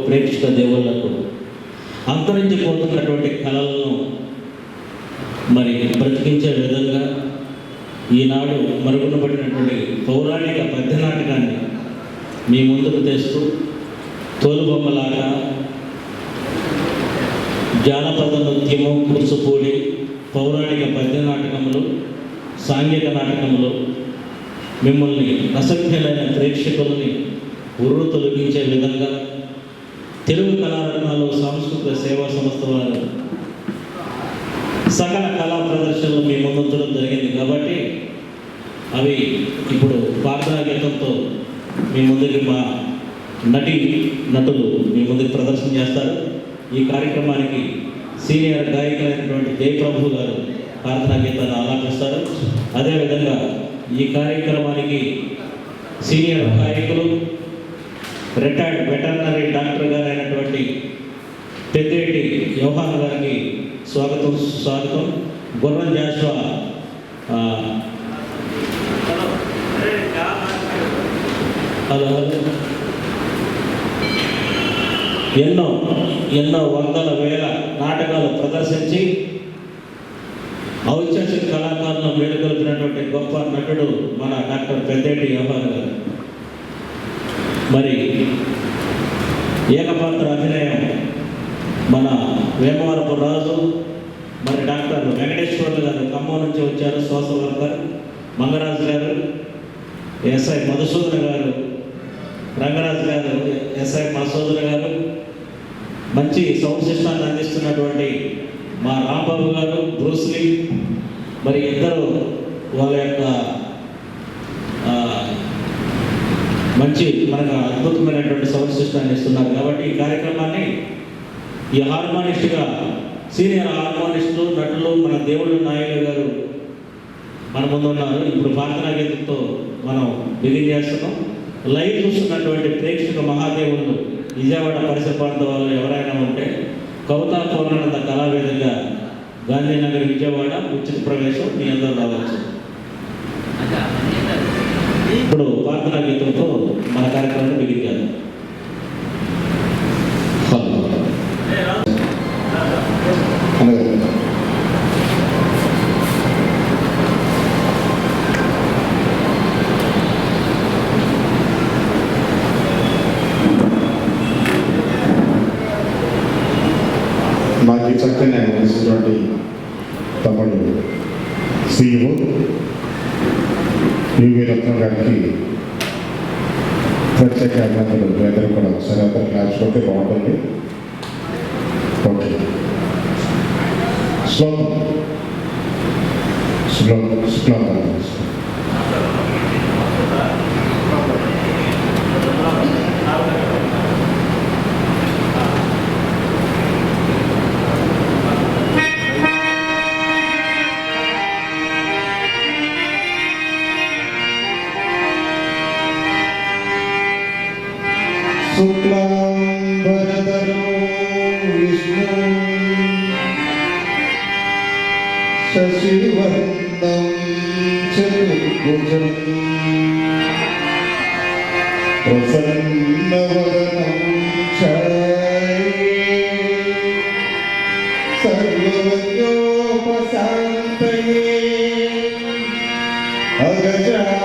ప్రేక్షిత దేవుళ్ళకు అంతరించిపోతున్నటువంటి కళలను మరి బ్రతికించే విధంగా ఈనాడు మరుగున పడినటువంటి పౌరాణిక పద్య నాటకాన్ని మీ ముందుకు తెస్తూ తోలుబొమ్మలాట జానపద నృత్యము కూర్చుపూడి పౌరాణిక పద్య నాటకములు సాంఘిక నాటకములు మిమ్మల్ని అసభ్యులైన ప్రేక్షకుల్ని ఉర్రు తొలగించే విధంగా తెలుగు కళారంగాలు సాంస్కృతిక సేవా సంస్థ వారు సకల కళా ప్రదర్శనలు మీ ముందుంచడం జరిగింది కాబట్టి అవి ఇప్పుడు ప్రార్థనా గీతంతో మీ ముందుకి మా నటి నటులు మీ ముందుకు ప్రదర్శన చేస్తారు. ఈ కార్యక్రమానికి సీనియర్ గాయకులైనటువంటి జయప్రభు గారు ప్రార్థనా గీతాన్ని ఆలాపిస్తారు అదేవిధంగా ఈ కార్యక్రమానికి సీనియర్ గాయకులు రిటైర్డ్ వెటర్నరీ డాక్టర్ గారు అయినటువంటి పెద్దేటి యోహాన్ గారికి స్వాగతం స్వాగతం గుర్రం జాషువా హలో ఎన్నో ఎన్నో వందల వేల నాటకాలు ప్రదర్శించి ఔత్సహిక కళాకారులను మేలుకొల్పినటువంటి గొప్ప నటుడు మన డాక్టర్ పెద్దేటి వ్యవహార గారు. మరి ఏకపాత్ర అభినయం మన వేమవరపు రాజు మరి డాక్టర్ వెంకటేశ్వర్లు గారు ఖమ్మం నుంచి వచ్చారు సోషల్ వర్కర్ మంగరాజు గారు ఎస్ఐ మధుసూదన్ గారు రంగరాజు గారు ఎస్ఐ మధుసూదన్ గారు మంచి సౌండ్ సిస్టాన్ని అందిస్తున్నటువంటి మా రాంబాబు గారు బ్రూస్లీ మరి ఇద్దరు వాళ్ళ యొక్క ఆ, మంచి మనకు అద్భుతమైనటువంటి సౌండ్ సిస్టాన్ని ఇస్తున్నారు కాబట్టి ఈ కార్యక్రమాన్ని ఈ హార్మోనిస్ట్గా సీనియర్ హార్మోనిస్టు నటులు మన దేవుళ్ళు నాయుడు గారు మన ముందు ఉన్నారు. ఇప్పుడు ప్రార్థనా గీతంతో మనం బిగిన్ చేస్తున్నాం. లైవ్ చూస్తున్నటువంటి ప్రేక్షక మహాదేవులు విజయవాడ పరిసర ప్రాంత వాళ్ళు ఎవరైనా ఉంటే కవితా పూర్ణానంద కళావేదికగా గాంధీనగర్ విజయవాడ ఉచిత ప్రవేశం మీ అందరూ రావచ్చు. ఇప్పుడు ప్రార్థనా గీతంతో మన కార్యక్రమాన్ని బిగిన్ చేద్దాం అనగా నాకు ఈ చక్కని అందిస్తున్నటువంటి తమ్ముడు. సీఈఓ యువి రత్నం గారికి ప్రత్యేక అభినందనలు మీ అందరూ కూడా ఒకసారి అందరూ క్లాస్ కొడితే బాగుంటుంది ఓకే శ్లోకం శ్లోకం శ్లోకం Yeah.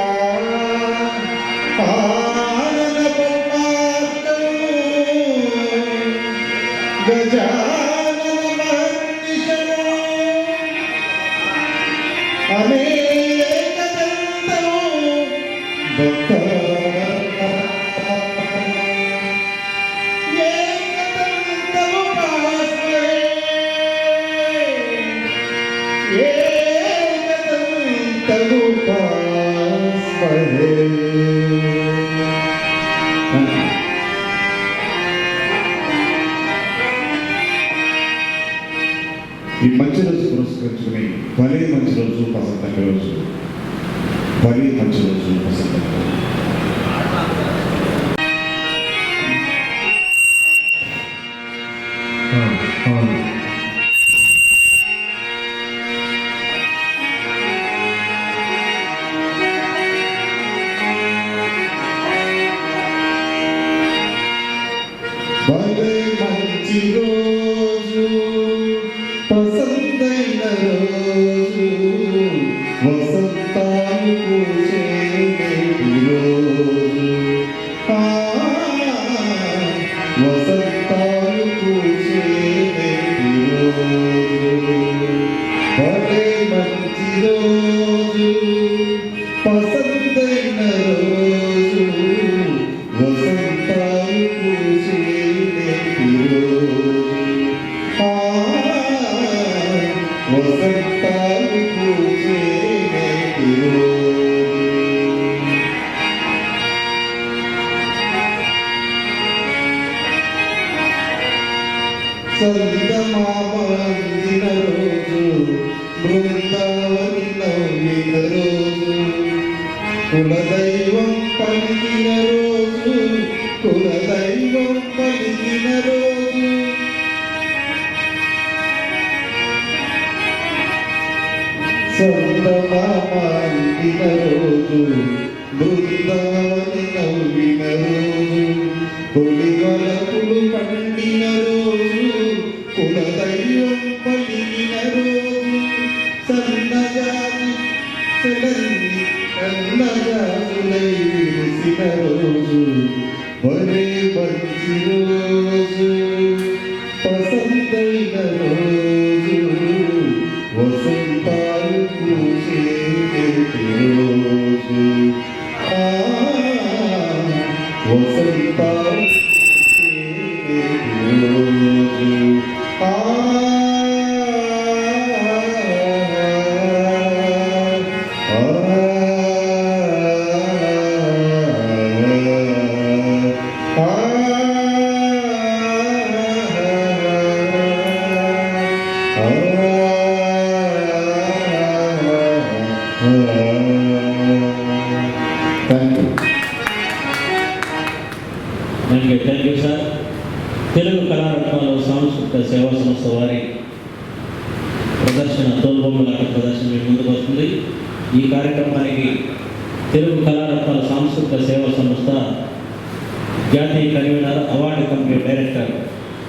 Director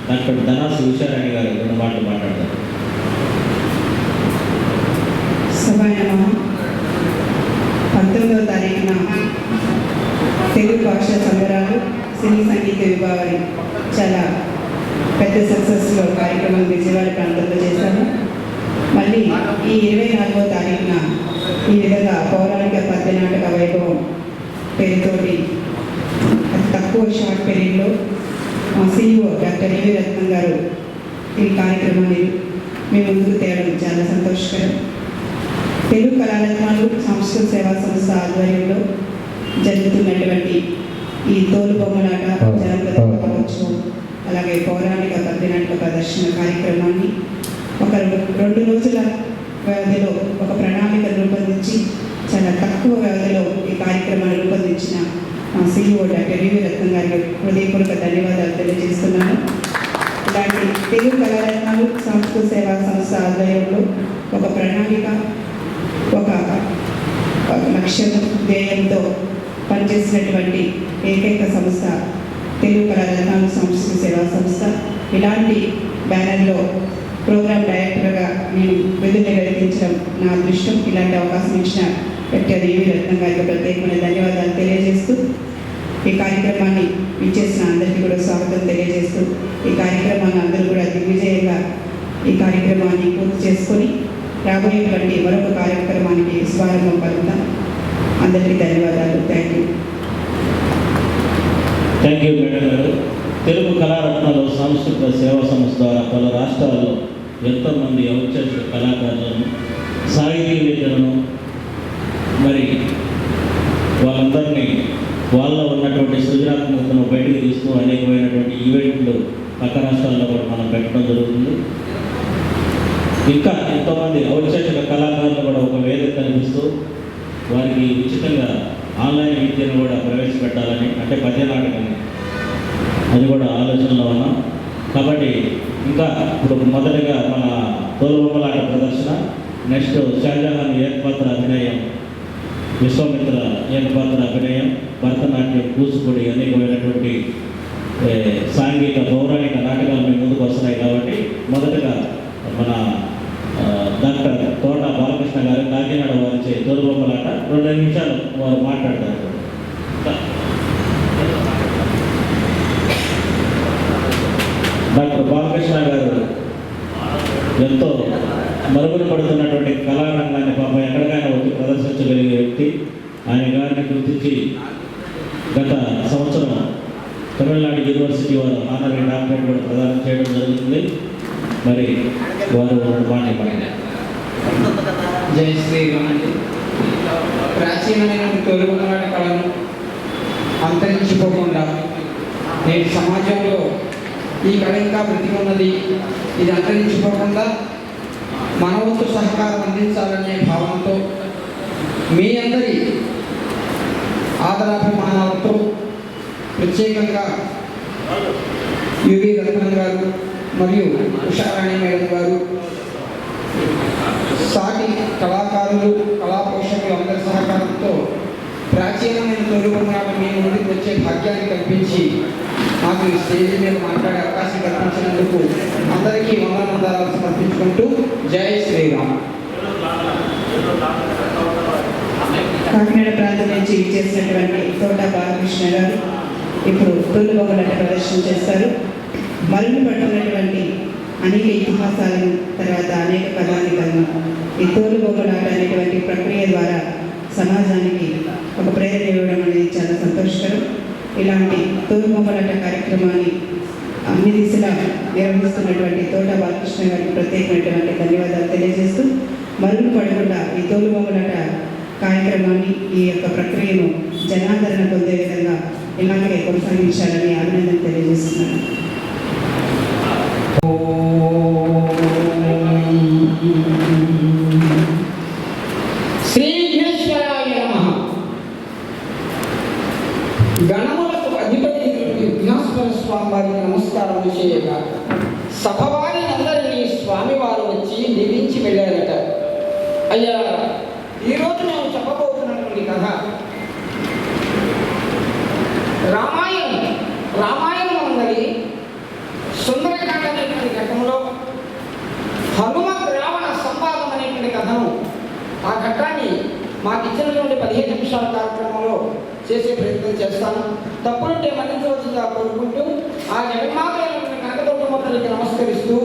doctor Dhanasi Usharani garu రెండు మాటలు మాట్లాడతారు. పంతొమ్మిదవ తారీఖున తెలుగు భాష సంబరాలు సినీ సంగీత విభాగాలు చాలా పెద్ద సక్సెస్లో కార్యక్రమం విజయవాడ ప్రాంతంలో చేశాము. మళ్ళీ ఈ ఇరవై నాలుగవ తారీఖున ఈ విధంగా పౌరాణిక పద్య నాటక వైభవం పేరుతోటి తక్కువ షార్ట్ పీరియడ్లో మా సీఈఓ డాక్టర్ ఏవి రత్నం గారు ఈ కార్యక్రమాన్ని మీ ముందుకు తేవడం చాలా సంతోషకరం. తెలుగు కళారత్నాలు సాంస్కృతిక సేవా సంస్థ ఆధ్వర్యంలో జరుగుతున్నటువంటి ఈ తోలు బొమ్మలాట జనపద మహోత్సవం అలాగే పౌరాణిక పద్యనాటక ప్రదర్శన కార్యక్రమాన్ని ఒక రెండు రోజుల వ్యవధిలో ఒక ప్రణాళిక రూపొందించి చాలా తక్కువ వ్యవధిలో ఈ కార్యక్రమాన్ని రూపొందించిన సీఈఓ డాక్టర్ వివి రత్నం గారికి హృదయపూర్వక ధన్యవాదాలు తెలియజేస్తున్నాను. ఇలాంటి తెలుగు కళారత్నాలు సాంస్కృతిక సేవా సంస్థ ఆధ్వర్యంలో ఒక ప్రణాళిక ఒక లక్ష్యం ధ్యేయంతో పనిచేసినటువంటి ఏకైక సంస్థ తెలుగు కళారత్నాలు సంస్కృతి సేవా సంస్థ. ఇలాంటి బ్యానర్లో ప్రోగ్రామ్ డైరెక్టర్గా నేను విధులు వెలిగించడం నా అదృష్టం. ఇలాంటి అవకాశం ఇచ్చిన డాక్టర్ రత్నం గారికి ప్రత్యేకమైన ధన్యవాదాలు తెలియజేస్తూ ఈ కార్యక్రమాన్ని ఇచ్చేసిన అందరికీ కూడా స్వాగతం తెలియజేస్తూ ఈ కార్యక్రమాన్ని అందరూ కూడా దిగ్విజయంగా ఈ కార్యక్రమాన్ని పూర్తి చేసుకొని రాబోయేటువంటి మరొక కార్యక్రమానికి స్వారంభం పలుకుతాం. అందరికీ ధన్యవాదాలు. Thank you. Thank you madam garu. Telugu కళారత్నాలు సాంస్కృతిక సేవా సంస్థ ద్వారా పలు రాష్ట్రాల్లో ఎంతోమంది ఔత్సహిక కళాకారులను సాహితీవేత్తలను మరి వాళ్ళందరినీ వాళ్ళలో ఉన్నటువంటి సృజనాత్మకతను బయటకు తీస్తూ అనేకమైనటువంటి ఈవెంట్లు పక్క రాష్ట్రాల్లో కూడా మనం పెట్టడం జరుగుతుంది. ఇంకా ఎంతోమంది ఔత్సహిక కళాకారులు కూడా ఒక వేదిక కనిపిస్తూ వారికి ఉచితంగా ఆన్లైన్ విద్యను కూడా ప్రవేశపెట్టాలని అంటే పద్య నాటకాన్ని అది కూడా ఆలోచనలో ఉన్నాం. కాబట్టి ఇంకా ఇప్పుడు మొదటగా మన తోలుబొమ్మలాట ప్రదర్శన నెక్స్ట్ షాజహాన్ ఏర్పాత్ర అభినయం విశ్వామిత్ర ఏర్పాత్ర అభినయం భరతనాట్యం కూచిపూడి అనేకమైనటువంటి సాంఘిక పౌరాణిక నాటకాలు మీ ముందుకు వస్తున్నాయి కాబట్టి మొదటగా మన డాక్టర్ తోట బాలకృష్ణ గారు కాకినాడ వారిచే తోలుబొమ్మలాట రెండు నిమిషాలు వారు మాట్లాడతారు. డాక్టర్ బాలకృష్ణ గారు ఎంతో మరుగులు పడుతున్నటువంటి కళారంగాన్ని పాప ఎక్కడికైనా వచ్చి ప్రదర్శించగలిగే వ్యక్తి. ఆయన గారిని గుర్తించి గత సంవత్సరం తమిళనాడు యూనివర్సిటీ వారు ఆనరీ డాక్టరేట్ కూడా ప్రదానం చేయడం జరుగుతుంది. మరి వారు మాట్లాడారు జై శ్రీరామ్. అండి ప్రాచీనమైన తొలుగునాట కళను అంతరించిపోకుండా నేటి సమాజంలో ఈ కళ ఇంకా బ్రతికి ఉన్నది ఇది అంతరించిపోకుండా మనవంతు సహకారం అందించాలనే భావనతో మీ అందరి ఆదరాభిమానాలతో ప్రత్యేకంగా యువి రత్నం గారు మరియు ఉషారాణి మేడం గారు సాటి కళాకారులు కళా పోషకులు అందరి సహకారంతో ప్రాచీనమైన తెలుగు నాట మీ నుండి వచ్చే భాగ్యాన్ని కల్పించి మాకు ఈ స్టేజ్ మీద మాట్లాడే అవకాశం కల్పించినందుకు అందరికీ వందనమందాలు సమర్పించుకుంటూ జై శ్రీరామ్. కాకినాడ ప్రాంతం నుంచి ఇచ్చేసినటువంటి తోట బాలకృష్ణ గారు ఇప్పుడు తొలిబొమ్మలను ప్రదర్శన చేస్తారు. మరుగున పడుతున్నటువంటి అనేక ఇతిహాసాలను తర్వాత అనేక కథానికలను ఈ తోలుబొమ్మలు అనేటువంటి ప్రక్రియ ద్వారా సమాజానికి ఒక ప్రేరణ ఇవ్వడం అనేది చాలా సంతోషకరం. ఇలాంటి తోలుబొమ్మలాట కార్యక్రమాన్ని అన్ని దిశలా నిర్వహిస్తున్నటువంటి తోట బాలకృష్ణ గారికి ప్రత్యేకమైనటువంటి ధన్యవాదాలు తెలియజేస్తూ మరుగు పడకుండా ఈ తోలుబొమ్మలాట కార్యక్రమాన్ని ఈ యొక్క ప్రక్రియను జనాదరణ పొందే విధంగా ఇలాగే కొనసాగించాలని అభినందన తెలియజేస్తున్నాను శ్రీ నమ. గణములకు అధిపతి విఘ్నేశ్వర స్వామి వారికి నమస్కారం చేయగా సభవారినందరినీ స్వామివారు వచ్చి దీవించి వెళ్ళారట. అయ్యా ఈరోజు నేను చెప్పబోతున్నటువంటి కథ రామాయణం రామాయణం ఉన్నది. సుందరకాండ అనేటువంటి ఘట్టంలో హనుమత్ రావణ సంవాదం అనేటువంటి కథను ఆ ఘట్టాన్ని మాకు ఇచ్చినటువంటి పదిహేను నిమిషాల కార్యక్రమంలో చేసే ప్రయత్నం చేస్తాను. తప్పులుంటే మన్నించవచ్చుగా కోరుకుంటూ ఆ జగన్మాత అయినటువంటి కనకదుర్గమ్మ నమస్కరిస్తూ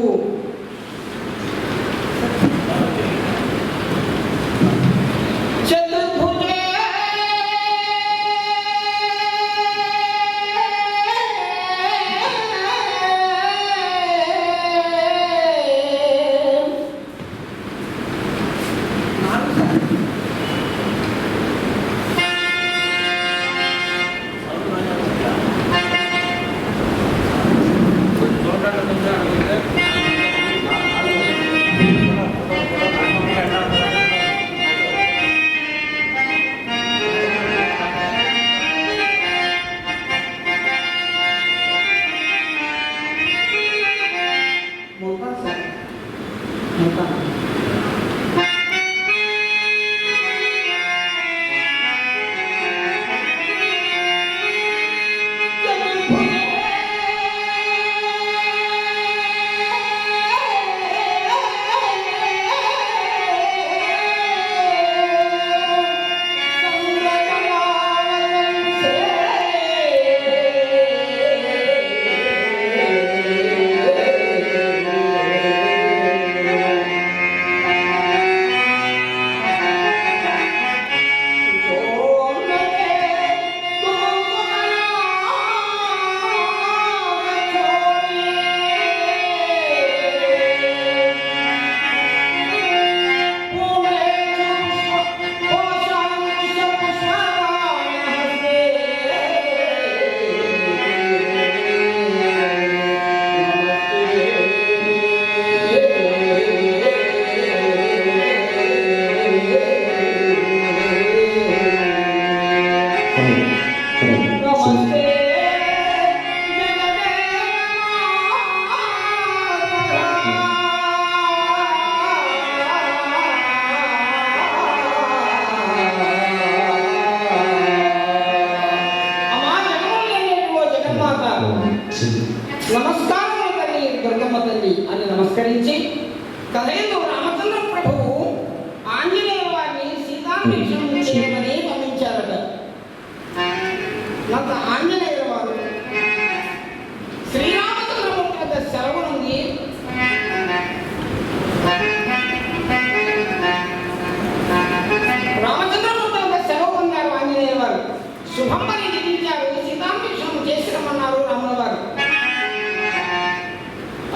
నమస్కారం తల్లి దుర్గమ్మ తల్లి అని నమస్కరించి తదేదో రామ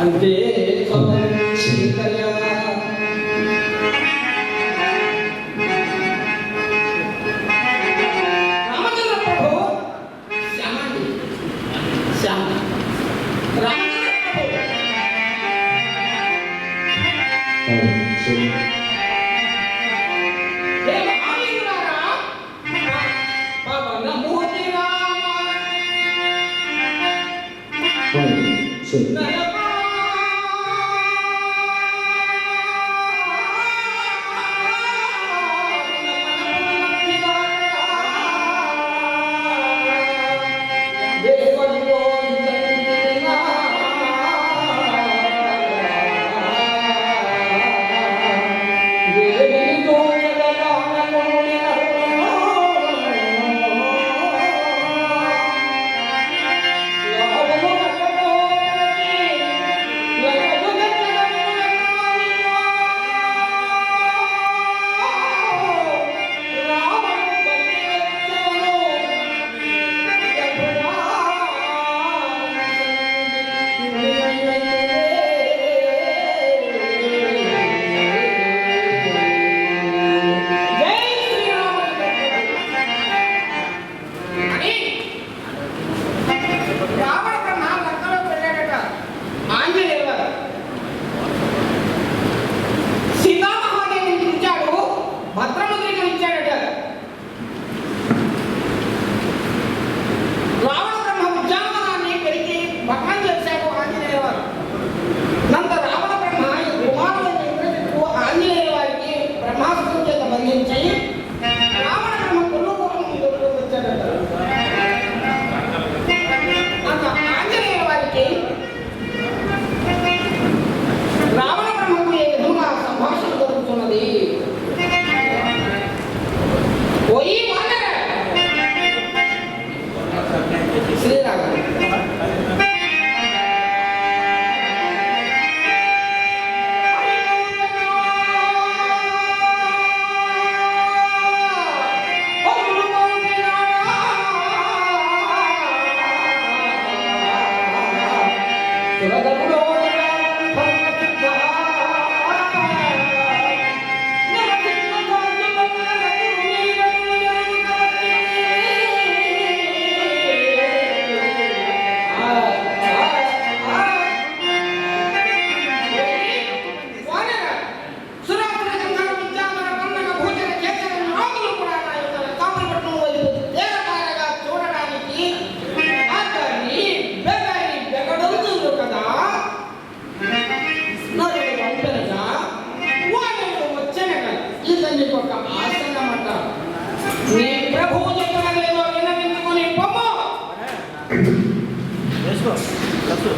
అంతే సీతయ్య రామచంద్ర ప్రభు శ్యామండి శ్యామ రామచంద్ర ప్రభు హే మహావీరులారా, పవనమూర్తి రామ, నరపా. జై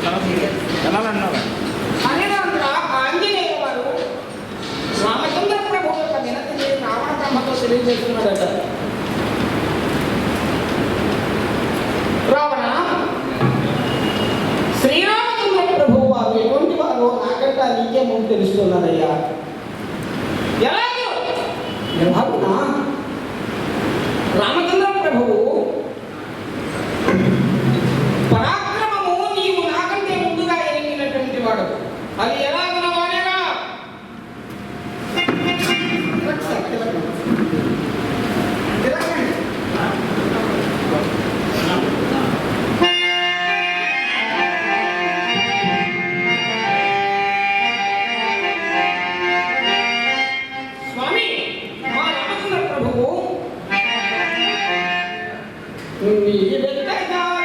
వెళ్ళాలన్నారు వెళ్ళాలన్నావా అనేనంద్ర రామచంద్ర ప్రభు యొక్క వినతిని రావణ బ్రహ్మతో తెలియజేస్తున్నాడట రావణ శ్రీరామచంద్ర ప్రభు వారు ఎటువంటి వారు నాకంటే నీకే ముందు తెలుస్తున్నదయ్యా ఎలాగో? Ramachandra me. You better take that.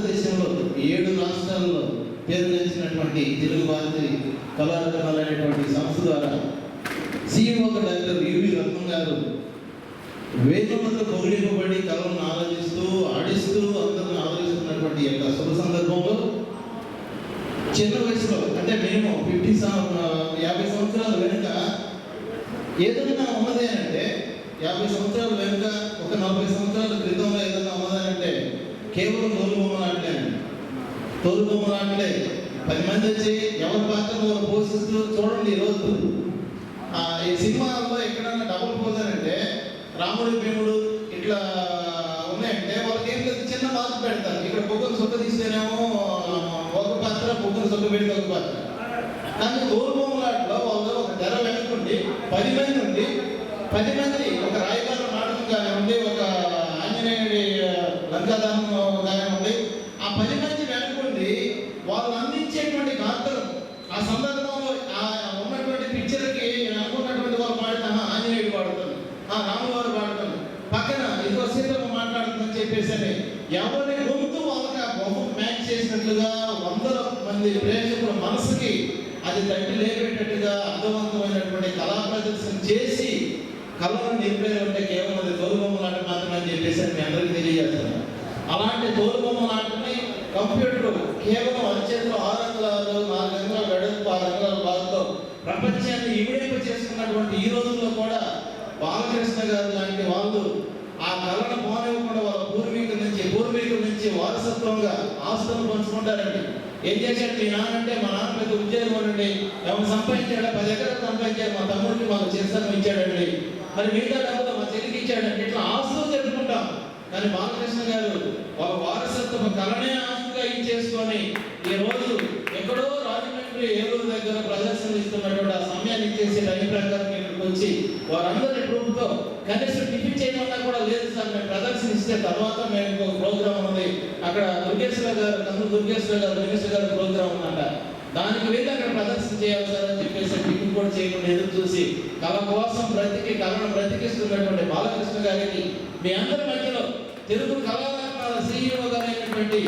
భారతదేశంలో ఏడు రాష్ట్రాల్లో పేరుగాంచినటువంటి తెలుగు భారతి కళారత్నాలు అనేటువంటి సంస్థ ద్వారా సీఈఓగా డాక్టర్ యువి రత్నం గారు వేదములతో పొగిడింపబడి కళలను ఆలోచిస్తూ ఆడిస్తూ అందరిని ఆలోచిస్తున్నటువంటి యొక్క శుభ సందర్భంలో చిన్న వయసులో అంటే మేము ఫిఫ్టీ యాభై సంవత్సరాల వెనుక ఏదైనా ఉన్నదే అంటే యాభై సంవత్సరాల వెనుక ఒక నలభై సంవత్సరాల క్రితంలో ఏదైనా ఉన్నది కేవలం అంటే కేవలం తోలుబొమ్మలాటలే తోలుబొమ్మలాటలే పది మంది వచ్చి ఎవరి పాత్ర పోషిస్తూ చూడండి ఈరోజు ఈ సినిమాలో ఎక్కడన్నా డబుల్ పోతారంటే రాముడు భీముడు ఇట్లా ఉన్నాయంటే వాళ్ళకి ఏం లేదు చిన్న పాత్ర పెడతారు. ఇక్కడ బొగ్గలు సొక్క తీస్తేనేమో ఒక పాత్ర బొగ్గలు సొక్క పెడితే ఒక పాత్ర. కానీ తోలుబొమ్మలాట్లో వాళ్ళు ఒక తెర వెనుకుండి పది మంది ఉండి పది మంది ఒక రాయబారం నాటకం కానివ్వండి ఒక ఆ, లంకాదానం ఉంది ఆ పది మంది వెనుకుండి వాళ్ళు అందించేటువంటి గాత్రం ఆ సందర్భంలో ఆ ఉన్నటువంటి పిక్చర్కి అనుకున్నటువంటి వాళ్ళు పాడుతాను ఆంజనేయుడు పాడుతాను ఆ రామవారు పాడుతాను పక్కన ఇంకో సీతమ్మ మాట్లాడుతుందని చెప్పేసి అని ఎవరి గొంతు వాళ్ళకి ఆ బొమ్మ మ్యాచ్ చేసినట్లుగా వందల మంది ప్రేక్షకుల మనసుకి అది తట్టి లేపేటట్టుగా అర్థవంతమైనటువంటి కళా ప్రదర్శన చేసి కళను నింపేదంటే కేవలం అది తోలుబొమ్మలాట మాత్రమే అని చెప్పేసి అని మీ అందరికీ తెలియజేస్తున్నాను. అలాంటి తోలుబొమ్మలాటని కంప్యూటర్ కేవలం అరచేతిలో ఆరు అంగుళాలు నాలుగు అంగుళాల వెడల్పు ఆరు అంగుళాల బాధతో ప్రపంచాన్ని ఇవిడింప చేసుకున్నటువంటి ఈ రోజుల్లో కూడా బాలకృష్ణ గారు లాంటి వాళ్ళు ఆ కళను పోనివ్వకుండా వాళ్ళ పూర్వీకుల నుంచి పూర్వీకుల నుంచి వారసత్వంగా ఆస్తులను పంచుకుంటారండి. ఏం చేశాడు? మీ నాన్నంటే మా నాన్న పెద్ద ఉద్యోగం ఉండండి ఎవరు సంపాదించాడా? పది ఎకరాలు సంపాదించాడు. మా తమ్ముడికి మాకు చేస్తాను ఇచ్చాడండి. మరి మిగతా డబ్బులు మా చెల్లికి ఇచ్చాడండి. ఇట్లా ఆస్తులు చెప్పుకుంటాం కానీ బాలకృష్ణ గారు ఒక వారసత్వ కళనే ఆస్తిగా ఇచ్చేసుకొని ఈ రోజు ఎక్కడో రాజమండ్రి ఏలూరు దగ్గర ప్రదర్శన ఇస్తున్నటువంటి ఆ సమయాన్ని ఇచ్చేసి టైం ప్రకారం ఇక్కడికి వచ్చి వారందరి గ్రూప్తో కనీసం టిఫిన్ చేయమన్నా కూడా లేదు సార్ మేము ప్రదర్శన ఇస్తే తర్వాత మేము ఇంకొక ప్రోగ్రామ్ ఉంది. అక్కడ దుర్గేశ్వర గారు కందు దుర్గేశ్వర గారు దుర్గేశ్వర గారు ప్రోగ్రామ్ ఉందంట. దానికి వెళ్ళి అక్కడ ప్రదర్శన చేయాలి సార్ అని చెప్పేసి టిఫిన్ కూడా చేయకుండా ఎదురు చూసి కళ కోసం బ్రతికి కళను బ్రతికిస్తున్నటువంటి బాలకృష్ణ గారికి మీ అందరి మధ్యలో తెలుగు కళాకారుల సీఈఓ గారైనటువంటి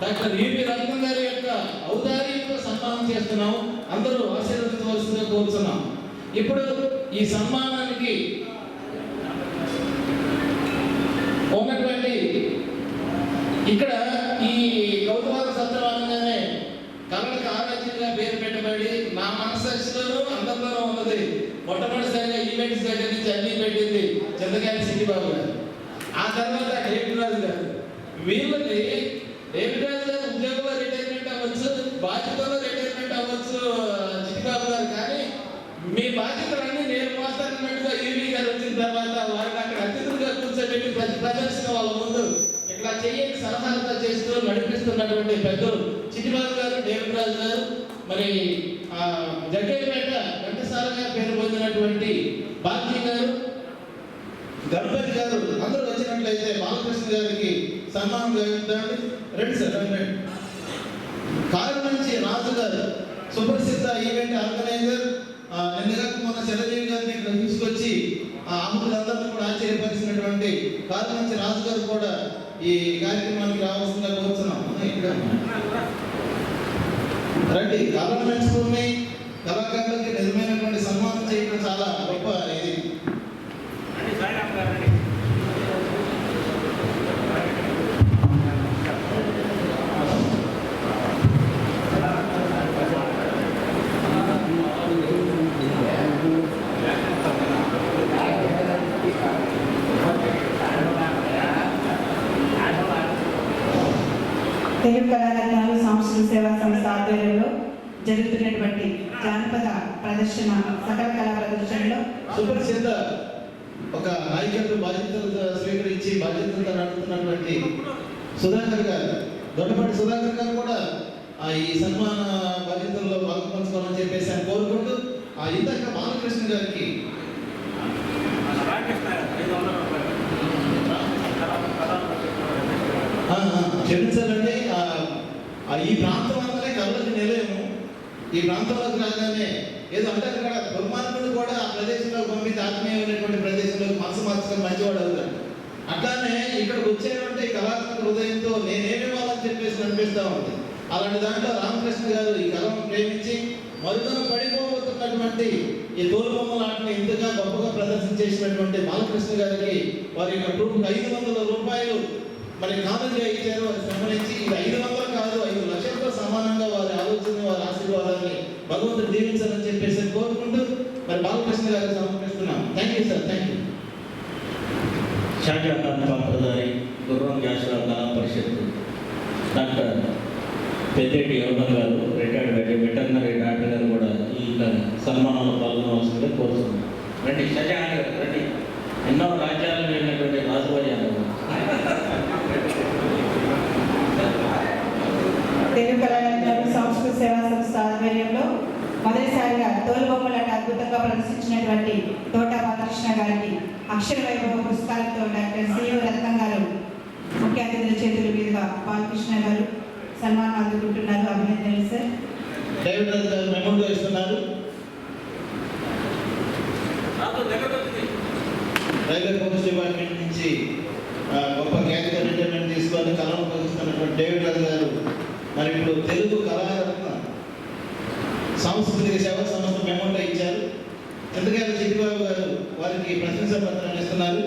డాక్టర్ ఈవి రత్నం గారి యొక్క ఔదార్యంతో సన్మానం చేస్తున్నాం అందరూ ఆశీర్వదించవలసిందిగా కోరుతున్నాం. ఇప్పుడు ఈ సన్మానానికి ఉన్నటువంటి ఇక్కడ ఈ కౌతువాక సత్యవానంగానే కళలకు ఆరాధ్యంగా పేరు పెట్టబడి నా మనస్సాక్షిలోనూ అందరిలోనూ ఉన్నది. మొట్టమొదటిసారిగా ఈవెంట్స్ దగ్గర నుంచి అన్ని పెట్టింది చంద్రకాంత్ సిటీ బాబు గారు. ఆ తర్వాత డేవిడ్ గారు? వీళ్ళని డేవిడ్ గారు ఉద్యోగంలో రిటైర్మెంట్ అవ్వచ్చు బాధ్యతలో రిటైర్మెంట్ అవ్వచ్చు చిట్టిబాబు గారు కానీ మీ బాధ్యతలన్నీ నేను మోస్తానన్నట్టుగా ఈవీ గారు వచ్చిన తర్వాత వారిని అక్కడ అతిథులుగా కూర్చోబెట్టి ప్రతి ప్రదర్శన వాళ్ళ ముందు ఇట్లా చేయని సలహాలతో చేస్తూ నడిపిస్తున్నటువంటి పెద్దలు చిట్టిబాబు గారు దేవుడు రాజు గారు మరి ఆ, జగ్గయ్యపేట ఘంటసాల గారు పేరు పొందినటువంటి బాధ్యత గారు గణపతి గారు అందరూ వచ్చినట్లయితే బాలకృష్ణ గారికి సన్మానం జరుగుతుంది రండి సార్ రండి రండి. కారు నుంచి రాజు గారు సుప్రసిద్ధ ఈవెంట్ ఆర్గనైజర్ ఆ, నిన్నగా మన చిరంజీవి గారిని ఇక్కడ తీసుకొచ్చి ఆ అమ్ములందరినీ కూడా ఆశ్చర్యపరిచినటువంటి కారు నుంచి రాజు గారు కూడా ఈ కార్యక్రమానికి రావాల్సిందిగా కోరుతున్నాం. ఇక్కడ రండి. కళను పెంచుకుని కళాకారులకి నిజమైనటువంటి సన్మానం చేయడం చాలా గొప్ప ఇది. Thank you. దొడ్డపాటి సుధాకర్ గారు కూడా ఆ ఈ సన్మాన బాధ్యతల్లో పాల్పంచుకోవాలని చెప్పేసి ఆయన కోరుకుంటూ ఆ ఇందాక బాలకృష్ణ గారికి ఆ, క్షమించాలండి. ఈ ప్రాంతం అంతా కళ్ళకి నిలయము ఈ ప్రాంతంలోకి రాగానే ఏదో అంటారు అక్కడ బహుమానుడు కూడా ఆ ప్రదేశంలో పంపితే ఆత్మీయమైనటువంటి ప్రదేశంలో మనసు మార్చడం మంచివాడు అవుతాడు అట్లానే ఇక్కడికి వచ్చేటువంటి కళాత్మక హృదయంతో నేనేమివ్వాలని చెప్పేసి అనిపిస్తూ ఉంది? అలాంటి దాంట్లో రామకృష్ణ గారు ఈ కళను ప్రేమించి మరుగున పడిపోబోతున్నటువంటి ఈ తోలుబొమ్మలాటని ఇంతగా గొప్పగా ప్రదర్శన చేసినటువంటి బాలకృష్ణ గారికి వారి యొక్క ట్రూప్కి ఐదు వందల రూపాయలు మరి కానుకగా ఇచ్చారు. వారి సంబంధించి ఇది ఐదు వందలు కాదు ఐదు లక్షలతో సమానంగా వారి ఆలోచన వారి ఆశీర్వాదాన్ని భగవంతుడు దీవించాలని చెప్పేసి కోరుకుంటూ మరి బాలకృష్ణ గారికి సమర్పిస్తున్నాం. Thank you sir thank you Shahjahan పాత్రధారి గుర్రం జాషువా కళా పరిషత్ డాక్టర్ పెద్దేటి యోగన్ గారు రిటైర్డ్ వెటర్నరీ డాక్టర్ గారు కూడా ఈ సన్మానంలో పాల్గొనవలసిందిగా కోరుతున్నాం. రండి షాజహాన్ గారు రండి. ఎన్నో రాజ్యాలు వెళ్ళినటువంటి రాజుభాజాలు తెలుగు కళారంగంలో సంస్కృత సేవా సంస్థ ఆధ్వర్యంలో మొదటిసారిగా తోలుబొమ్మలాట అద్భుతంగా ప్రదర్శించినటువంటి తోట బాలకృష్ణ గారికి అక్షర వైభవ పురస్కారంతో డాక్టర్ సిఓ రత్నం గారు ముఖ్య అతిథుల చేతుల మీదుగా బాలకృష్ణ గారు సన్మానం అందుకుంటున్నారు అభినందనలు సార్ డేవిడ్ రాజు గారు మెమోటో ఇస్తున్నారు రైల్వే పోలీస్ డిపార్ట్మెంట్ నుంచి ఆ, గొప్ప క్యాన్సర్ రిటైర్మెంట్ తీసుకొని కళను ఉపయోగిస్తున్నటువంటి డేవిడ్ రాజు గారు మరి ఇప్పుడు తెలుగు కళారత్న సాంస్కృతిక సేవా సంస్థ మెమోటో ఇచ్చారు చంద్రగారు చిట్టిబాబు గారు వారికి ప్రశంసా పత్రాలు ఇస్తున్నారు.